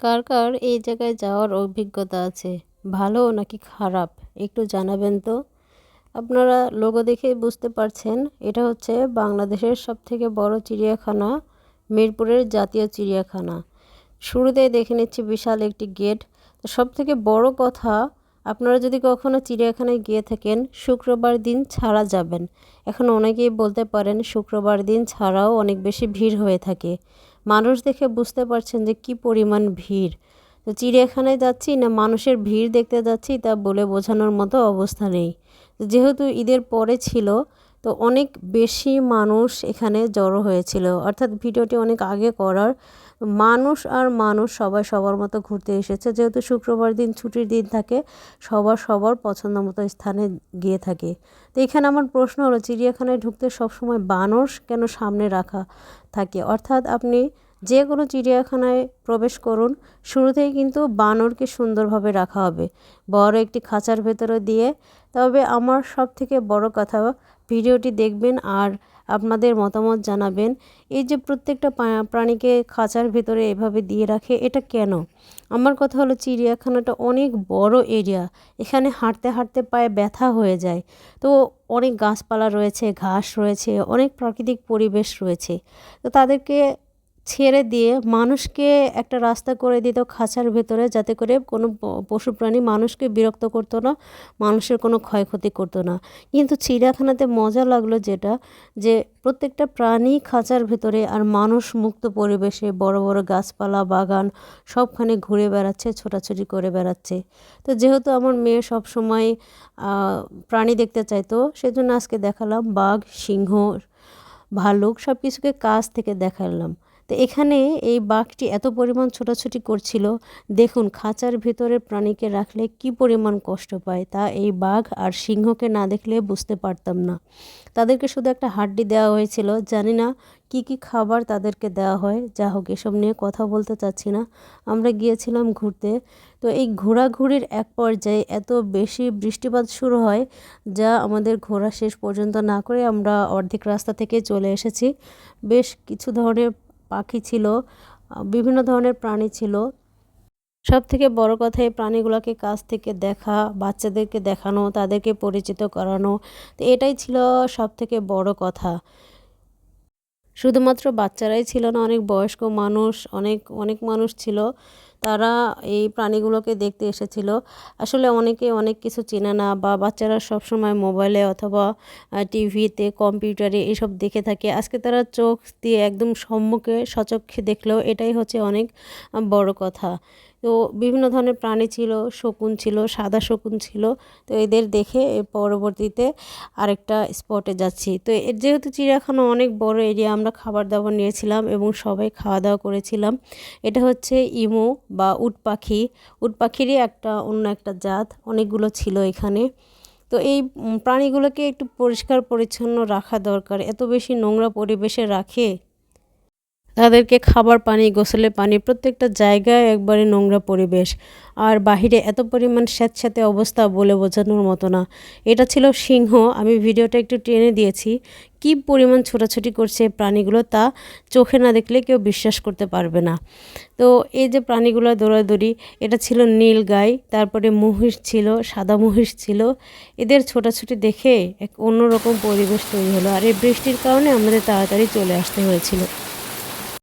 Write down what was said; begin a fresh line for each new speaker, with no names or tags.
কার কার এই জায়গায় যাওয়ার অভিজ্ঞতা আছে? ভালো নাকি খারাপ? একটু জানাবেন তো? আপনারা লোগো দেখে বুঝতে পারছেন, এটা হচ্ছে বাংলাদেশের সবথেকে বড় চিড়িয়াখানা, মিরপুরের জাতীয় চিড়িয়াখানা। শুরুতেই দেখে নিচ্ছি বিশাল একটি গেট সব থেকে বড় কথা, আপনারা যদি কখনো চিড়িয়াখানায় গিয়ে থাকেন, শুক্রবার দিন ছাড়া যাবেন। এখন অনেকেই বলতে পারেন, শুক্রবার দিন ছাড়াও অনেক বেশি ভিড় হয়ে থাকে। মানুষ দেখে বুঝতে পারছেন যে কি পরিমাণ ভিড়। তো চিড়িয়াখানায় যাচ্ছি না মানুষের ভিড় দেখতে যাচ্ছি তা বলে বোঝানোর মতো অবস্থা নেই। যেহেতু ঈদের পরে ছিল, তো অনেক বেশি মানুষ এখানে জড়ো হয়েছিল। অর্থাৎ ভিডিওটি অনেক আগে করার মানুষ আর মানুষ সবাই সবার মতো ঘুরতে এসেছে। যেহেতু শুক্রবার দিন ছুটির দিন থাকে, সবার সবার পছন্দ মতো স্থানে গিয়ে থাকে। তো এখানে আমার প্রশ্ন হলো, চিড়িয়াখানায় ঢুকতে সবসময় বানর কেন সামনে রাখা থাকে? অর্থাৎ আপনি যে কোনো চিড়িয়াখানায় প্রবেশ করুন। শুরুতেই কিন্তু বানরকে সুন্দরভাবে রাখা হবে। বড় একটি খাঁচার ভেতরে দিয়ে। তবে আমার সব থেকে বড় কথা, ভিডিওটি দেখবেন আর আপনাদের মতামত জানাবেন, এই যে প্রত্যেকটা প্রাণীকে খাঁচার ভেতরে এভাবে দিয়ে রাখে, এটা কেন? আমার কথা হলো, চিড়িয়াখানাটা অনেক বড় এরিয়া। এখানে হাঁটতে হাঁটতে পায়ে ব্যথা হয়ে যায়। তো অনেক গাছপালা রয়েছে, ঘাস রয়েছে, অনেক প্রাকৃতিক পরিবেশ রয়েছে। তো তাদেরকে ছেড়ে দিয়ে মানুষকে একটা রাস্তা করে দিত খাঁচার ভেতরে যাতে করে কোনো পশু প্রাণী মানুষকে বিরক্ত করতো না, মানুষের কোনো ক্ষয়ক্ষতি করতো না। কিন্তু চিড়িয়াখানাতে মজা লাগল যেটা, যে প্রত্যেকটা প্রাণী খাঁচার ভেতরে আর মানুষ মুক্ত পরিবেশে বড় বড় গাছপালা, বাগান সবখানে ঘুরে বেড়াচ্ছে, ছোটাছুটি করে বেড়াচ্ছে। তো যেহেতু আমার মেয়ে সব সময় প্রাণী দেখতে চাইতো, সেজন্য আজকে দেখালাম বাঘ, সিংহ, ভালুক সব কিছুকে কাছ থেকে দেখালাম। তো এখানে এই বাঘটি এত পরিমাণ ছোটাছুটি করছিল। দেখুন, খাঁচার ভিতরে প্রাণীকে রাখলে কি পরিমাণ কষ্ট পায় তা এই বাঘ আর সিংহকে না দেখলে বুঝতে পারতাম না। তাদেরকে শুধু একটা হাড্ডি দেওয়া হয়েছিল। জানি না কি কি খাবার তাদেরকে দেওয়া হয়। যা হোক, এসব নিয়ে কথা বলতে চাচ্ছি না। আমরা গিয়েছিলাম ঘুরতে। তো এই ঘোরাঘুরির এক পর্যায়ে এত বেশি বৃষ্টিপাত শুরু হয় যা আমাদের ঘোরা শেষ পর্যন্ত না করে আমরা অর্ধেক রাস্তা থেকে চলে এসেছি। বেশ কিছু ধরনের পাখি ছিল, বিভিন্ন ধরনের প্রাণী ছিল। সব থেকে বড় কথা এই প্রাণীগুলোকে কাছ থেকে দেখা, বাচ্চাদেরকে দেখানো, তাদেরকে পরিচিত করানো, তো এটাই ছিল সব থেকে বড় কথা। শুধুমাত্র বাচ্চারাই ছিল না, অনেক বয়স্ক মানুষ, অনেক অনেক মানুষ ছিল। তারা এই প্রাণীগুলোকে দেখতে এসেছিল। আসলে অনেকে অনেক কিছু চেনে না বা বাচ্চারা সবসময় মোবাইলে অথবা টিভিতে কম্পিউটারে এসব দেখে থাকে। আজকে তারা চোখ দিয়ে একদম সম্মুখে সচক্ষে দেখলেও এটাই হচ্ছে অনেক বড় কথা। তো বিভিন্ন ধরনের প্রাণী ছিল, শকুন ছিল, সাদা শকুন ছিল। তো এদের দেখে পরবর্তীতে আরেকটা স্পটে যাচ্ছি। তো এর যেহেতু চিড়িয়াখানা অনেক বড় এরিয়া আমরা খাবার দাবার নিয়েছিলাম এবং সবাই খাওয়া দাওয়া করেছিলাম। এটা হচ্ছে ইমো বা উট পাখি। উট পাখিরই একটা, অন্য একটা জাত। অনেকগুলো ছিল এখানে। তো এই প্রাণীগুলোকে একটু পরিষ্কার পরিচ্ছন্ন রাখা দরকার। এত বেশি নোংরা পরিবেশে রাখে তাদেরকে খাবার পানি গোসলের পানি, প্রত্যেকটা জায়গায় একবারে নোংরা পরিবেশ। আর বাহিরে এত পরিমাণ স্যাঁতস্যাঁতে অবস্থা বলে বোঝানোর মতো না। এটা ছিল সিংহ। আমি ভিডিওটা একটু টেনে দিয়েছি। কি পরিমাণ ছোটাছুটি করছে প্রাণীগুলো তা চোখে না দেখলে কেউ বিশ্বাস করতে পারবে না। তো এই যে প্রাণীগুলো দৌড়াদৌড়ি, এটা ছিল নীল গাই, তারপরে মহিষ ছিল, সাদা মহিষ ছিল। এদের ছোটাছুটি দেখে এক অন্যরকম পরিবেশ তৈরি হলো। আর এই বৃষ্টির কারণে আমাদের তাড়াতাড়ি চলে আসতে হয়েছিল।